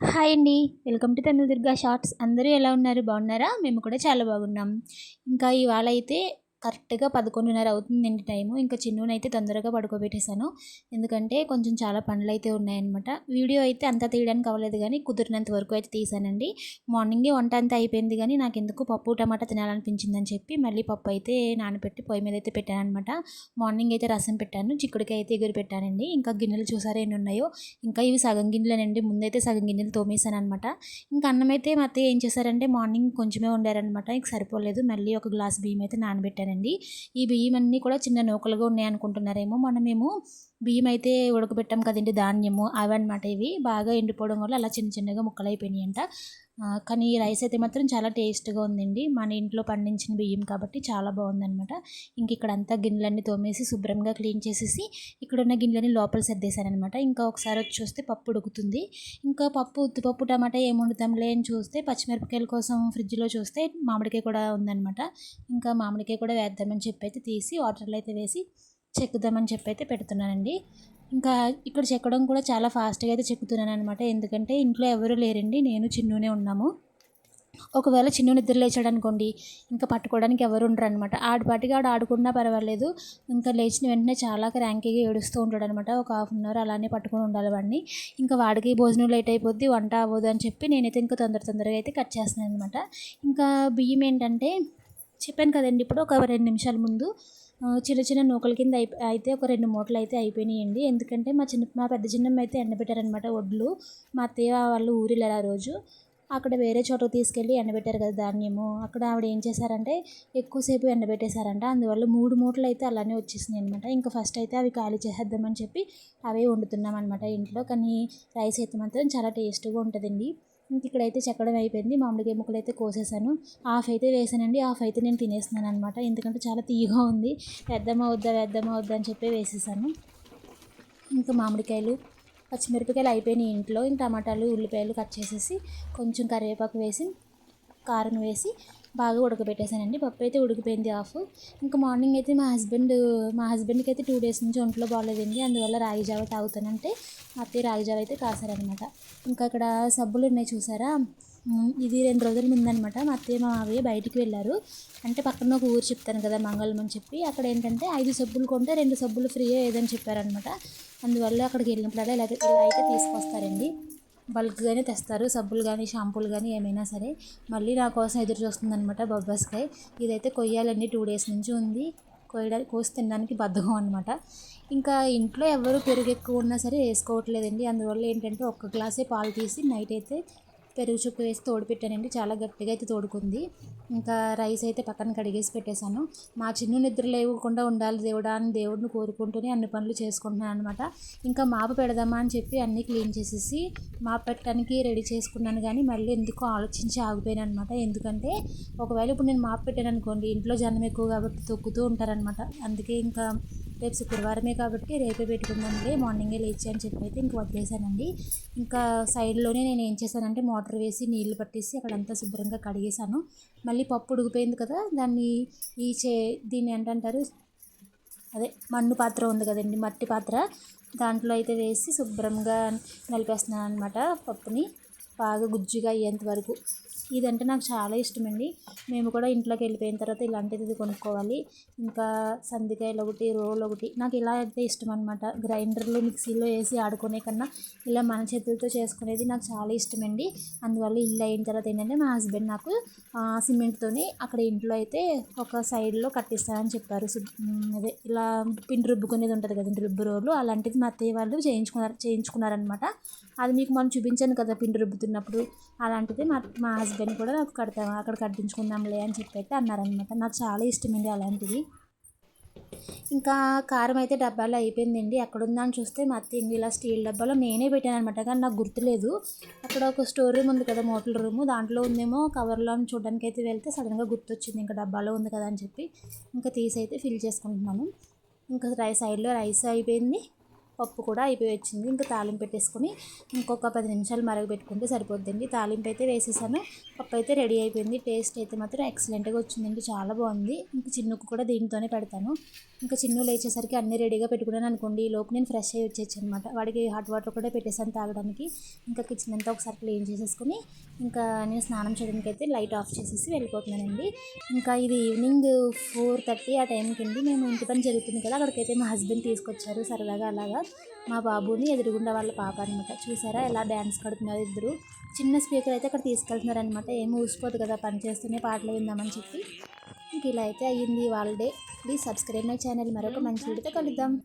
Hi అండి. Welcome to Tamil Durga shorts. అందరూ ఎలా ఉన్నారు? బాగున్నారా? మేము కూడా చాలా బాగున్నాం. ఇంకా ఇవాళ అయితే కరెక్ట్గా పదకొండున్నర అవుతుందండి టైము. ఇంకా చిన్నూని అయితే తొందరగా పడుకోబెట్టేశాను. ఎందుకంటే కొంచెం చాలా పనులు అయితే ఉన్నాయన్నమాట. వీడియో అయితే అంతా తీయడానికి అవ్వలేదు కానీ కుదిరినంత వరకు అయితే తీసానండి. మార్నింగే వంట అంతా అయిపోయింది కానీ నాకు ఎందుకు పప్పు టమాటా తినాలనిపించిందని చెప్పి మళ్ళీ పప్పు అయితే నానబెట్టి పొయ్యి మీద అయితే పెట్టాను అనమాట మార్నింగ్ అయితే రసం పెట్టాను చిక్కుడికాయ అయితే ఎగురు పెట్టానండి. ఇంకా గిన్నెలు చూసారా ఎన్ని ఉన్నాయో? ఇంకా ఇవి సగం గిన్నెలేనండి. ముందైతే సగం గిన్నెలు తోమేశాను అనమాట ఇంకా అన్నం అయితే మా అత్తయ్య ఏం చేశారంటే మార్నింగ్ కొంచెమే వండారనమాట ఇంక సరిపోలేదు. మళ్ళీ ఒక గ్లాస్ బియ్యం అయితే నానబెట్టాను. నానబెట్టానండి ఈ బియ్యం అన్నీ కూడా చిన్న నూకలుగా ఉన్నాయి అనుకుంటున్నారేమో మనం మేము బియ్యం అయితే ఉడకబెట్టాం కదండి ధాన్యము అవన్నమాట ఇవి. బాగా ఎండిపోవడం వల్ల అలా చిన్న చిన్నగా ముక్కలు అయిపోయినాయి అంట కానీ ఈ రైస్ అయితే మాత్రం చాలా టేస్ట్గా ఉందండి. మన ఇంట్లో పండించిన బియ్యం కాబట్టి చాలా బాగుందనమాట ఇంక ఇక్కడ అంతా గిన్నెలన్నీ తోమేసి శుభ్రంగా క్లీన్ చేసేసి ఇక్కడ ఉన్న గిన్నెలని లోపల సర్దేశానమాట ఇంకా ఒకసారి వచ్చి చూస్తే పప్పు ఉడుకుతుంది. ఇంకా పప్పు ఉత్తిపప్పు టమాటా ఏం వండుతాంలే అని చూస్తే పచ్చిమిరపకాయల కోసం ఫ్రిడ్జ్లో చూస్తే మామిడికాయ కూడా ఉందనమాట ఇంకా మామిడికాయ కూడా వేద్దామని చెప్పి అయితే తీసి వాటర్లో అయితే వేసి చెక్కుదామని చెప్పి అయితే పెడుతున్నానండి. ఇంకా ఇక్కడ చెక్కడం కూడా చాలా ఫాస్ట్గా అయితే చెక్కుతున్నాను అనమాట ఎందుకంటే ఇంట్లో ఎవరు లేరండి. నేను చిన్నూనే ఉన్నాము. ఒకవేళ చిన్న నిద్ర లేచాడు అనుకోండి ఇంకా పట్టుకోవడానికి ఎవరు ఉండరు అనమాట ఆడిపాటికి ఆడు ఆడుకున్నా పర్వాలేదు. ఇంకా లేచిన వెంటనే చాలా ర్యాంకీగా ఏడుస్తూ ఉంటాడు అనమాట ఒక హాఫ్ అన్ అవర్ అలానే పట్టుకొని ఉండాలి వాడిని. ఇంకా వాడికి భోజనం లేట్ అయిపోద్ది వంట అవ్వదు అని చెప్పి నేనైతే ఇంకా తొందర తొందరగా అయితే కట్ చేస్తున్నాను అనమాట ఇంకా బియ్యం ఏంటంటే చెప్పాను కదండి ఇప్పుడు ఒక రెండు నిమిషాల ముందు చిన్న చిన్న నూకల కింద అయిపో అయితే ఒక రెండు మూటలు అయితే అయిపోయినాయండి. ఎందుకంటే మా చిన్న మా పెద్ద చిన్నమ్మ అయితే ఎండబెట్టారనమాట వడ్లు మా అత్తయ్య వాళ్ళు ఊరిలో ఆ రోజు. అక్కడ వేరే చోటకు తీసుకెళ్ళి ఎండబెట్టారు కదా ధాన్యము. అక్కడ ఆవిడ ఏం చేశారంటే ఎక్కువసేపు ఎండబెట్టేశారంట. అందువల్ల మూడు మూటలు అయితే అలానే వచ్చేసినాయి అనమాట ఇంకా ఫస్ట్ అయితే అవి ఖాళీ చేసేద్దామని చెప్పి అవే వండుతున్నాం అనమాట ఇంట్లో. కానీ రైస్ అయితే మాత్రం చాలా టేస్ట్గా ఉంటుందండి. ఇంక ఇక్కడైతే చెక్కడం అయిపోయింది. మామిడికాయ ముక్కలు అయితే కోసేసాను. హాఫ్ అయితే వేసానండి. హాఫ్ అయితే నేను తినేస్తున్నాను అనమాట ఎందుకంటే చాలా తీయగా ఉంది. వేద్దామా వద్దా వేద్దామా వద్దా అని చెప్పి వేసేసాను. ఇంకా మామిడికాయలు పచ్చిమిరపకాయలు అయిపోయినాయి ఇంట్లో. ఇంకా టమాటాలు ఉల్లిపాయలు కట్ చేసేసి కొంచెం కరివేపాకు వేసి కారం వేసి బాగా ఉడకబెట్టేశానండి. పప్పు అయితే ఉడికిపోయింది ఆఫ్. ఇంకా మార్నింగ్ అయితే మా హస్బెండ్ మా హస్బెండ్కి అయితే టూ డేస్ నుంచి ఒంట్లో బాగాలేదండి అందువల్ల రాగి జావ తాగుతానంటే మా అత్తయ్య రాగి జావ అయితే కాసారనమాట ఇంకా అక్కడ సబ్బులు ఉన్నాయి చూసారా? ఇది రెండు రోజుల ముందనమాట. మా అత్తయ్య మా మావయ్య బయటికి వెళ్ళారు. అంటే పక్కన ఒక ఊరు చెప్తాను కదా మంగళం అని చెప్పి. అక్కడ ఏంటంటే ఐదు సబ్బులు కొంటే రెండు సబ్బులు ఫ్రీ ఏదని చెప్పారనమాట. అందువల్ల అక్కడికి వెళ్ళినప్పుడు ఇలా ఇలా అయితే తీసుకొస్తారండి. బల్క్గానే తెస్తారు. సబ్బులు కానీ షాంపూలు కానీ ఏమైనా సరే. మళ్ళీ నా కోసం ఎదురు చూస్తుందన్నమాట బొబ్బాస్కాయ. ఇదైతే కొయ్యాలండి. టూ డేస్ నుంచి ఉంది. కొయ్యడానికి కోసి తినడానికి బద్ధకం అనమాట ఇంకా ఇంట్లో ఎవరు పెరుగు ఎక్కువ ఉన్నా సరే వేసుకోవట్లేదండి. అందువల్ల ఏంటంటే ఒక్క గ్లాసే పాలు తీసి నైట్ అయితే పెరుగు చుక్క వేసి తోడుపెట్టానండి. చాలా గట్టిగా అయితే తోడుకుంది. ఇంకా రైస్ అయితే పక్కన కడిగేసి పెట్టేశాను. మా చిన్న నిద్ర లేవకుండా ఉండాలి దేవుడా అని దేవుడిని కోరుకుంటూనే అన్ని పనులు చేసుకుంటున్నాను అనమాట ఇంకా మాపు పెడదామా అని చెప్పి అన్నీ క్లీన్ చేసేసి మాపు పెట్టడానికి రెడీ చేసుకున్నాను కానీ మళ్ళీ ఎందుకో ఆలోచించి ఆగిపోయాను అనమాట ఎందుకంటే ఒకవేళ ఇప్పుడు నేను మాపు పెట్టాను అనుకోండి ఇంట్లో జనం ఎక్కువ కాబట్టి తొక్కుతూ ఉంటారనమాట అందుకే ఇంకా రేపు శుక్రవారమే కాబట్టి రేపే పెట్టుకుందాంలే మార్నింగే లేచి అని చెప్పి అయితే ఇంక వదిలేసానండి ఇంకా సైడ్లోనే నేను ఏం చేశానంటే మోటార్ వేసి నీళ్ళు పట్టేసి అక్కడంతా శుభ్రంగా కడిగేశాను. మళ్ళీ పప్పు ఉడికిపోయింది కదా దాన్ని ఈ చే దీన్ని ఏంటంటారు? అదే మన్ను పాత్ర ఉంది కదండి మట్టి పాత్ర. దాంట్లో అయితే వేసి శుభ్రంగా నలిపేస్తున్నాను అనమాట పప్పుని. బాగా గుజ్జుగా అయ్యేంత వరకు. ఇదంటే నాకు చాలా ఇష్టమండి. మేము కూడా ఇంట్లోకి వెళ్ళిపోయిన తర్వాత ఇలాంటిది కొనుక్కోవాలి. ఇంకా సందికాయలు ఒకటి రోల్ ఒకటి. నాకు ఇలా అయితే ఇష్టం అనమాట గ్రైండర్లో మిక్సీలో వేసి ఆడుకునే కన్నా ఇలా మన చేతులతో చేసుకునేది నాకు చాలా ఇష్టమండి. అందువల్ల ఇల్లు అయిన తర్వాత ఏంటంటే మా హస్బెండ్ నాకు సిమెంట్తోని అక్కడ ఇంట్లో అయితే ఒక సైడ్లో కట్టిస్తానని చెప్పారు. అదే ఇలా పిండి రుబ్బుకునేది ఉంటుంది కదండి రుబ్బు రోలు. అలాంటిది మా అత్తయ్య వాళ్ళు చేయించుకున్నారు చేయించుకున్నారనమాట అది మీకు మనం చూపించాను కదా పిండి రుబ్బుతున్నప్పుడు. అలాంటిది మా మా హస్బెండ్ కూడా నాకు కడతా అక్కడ కట్టించుకుందాంలే అని చెప్పి అయితే అన్నారనమాట నాకు చాలా ఇష్టమండి అలాంటివి ఇంకా కారం అయితే డబ్బాలో అయిపోయిందండి. ఎక్కడ ఉందని చూస్తే మా అత్త ఇలా స్టీల్ డబ్బాలో నేనే పెట్టాను అనమాట కానీ నాకు గుర్తులేదు. అక్కడ ఒక స్టోర్ రూమ్ ఉంది కదా మోటల్ రూమ్ దాంట్లో ఉందేమో కవర్లో అని చూడడానికి అయితే వెళ్తే సడన్గా గుర్తొచ్చింది. ఇంకా డబ్బాలో ఉంది కదా అని చెప్పి. ఇంకా తీసి అయితే ఫిల్ చేసుకుంటున్నాను. ఇంకా రైస్ సైడ్లో రైస్ అయిపోయింది. పప్పు కూడా అయిపోయి వచ్చింది. ఇంకా తాలింపు పెట్టేసుకొని ఇంకొక పది నిమిషాలు మరగబెట్టుకుంటే సరిపోద్దండి. తాలింపు అయితే వేసేసాను. పప్పు అయితే రెడీ అయిపోయింది. టేస్ట్ అయితే మాత్రం ఎక్సలెంట్గా వచ్చిందండి. చాలా బాగుంది. ఇంకా చిన్నుకు కూడా దీంతోనే పెడతాను. ఇంకా చిన్ను లేచేసరికి అన్నీ రెడీగా పెట్టుకున్నాను అనుకోండి. ఈ లోపు నేను ఫ్రెష్ అయ్యి వచ్చేచ్చు అనమాట వాడికి హాట్ వాటర్ కూడా పెట్టేసాను తాగడానికి. ఇంకా కిచెన్ అంతా ఒకసారి క్లీన్ చేసేసుకుని ఇంకా నేను స్నానం చేయడానికి అయితే లైట్ ఆఫ్ చేసేసి వెళ్ళిపోతున్నానండి. ఇంకా ఇది ఈవినింగ్ ఫోర్ థర్టీ ఆ టైంకి అండి. మేము ఇంటి పని జరుగుతుంది కదా. అక్కడికైతే మా హస్బెండ్ తీసుకొచ్చారు సరదాగా అలాగా. మా బాబుని ఎదురుగుండా వాళ్ళ పాప అనమాట చూసారా ఎలా డ్యాన్స్ కడుతున్నారు ఇద్దరు? చిన్న స్పీకర్ అయితే అక్కడ తీసుకెళ్తున్నారు అనమాట ఏమి ఊసిపోదు కదా పని చేస్తూనే పాటలు విందామని చెప్పి. ఇంక ఇలా అయితే అయ్యింది వాళ్ళ day. Please subscribe my channel. మరొక మంచి వీడితో కలుద్దాం.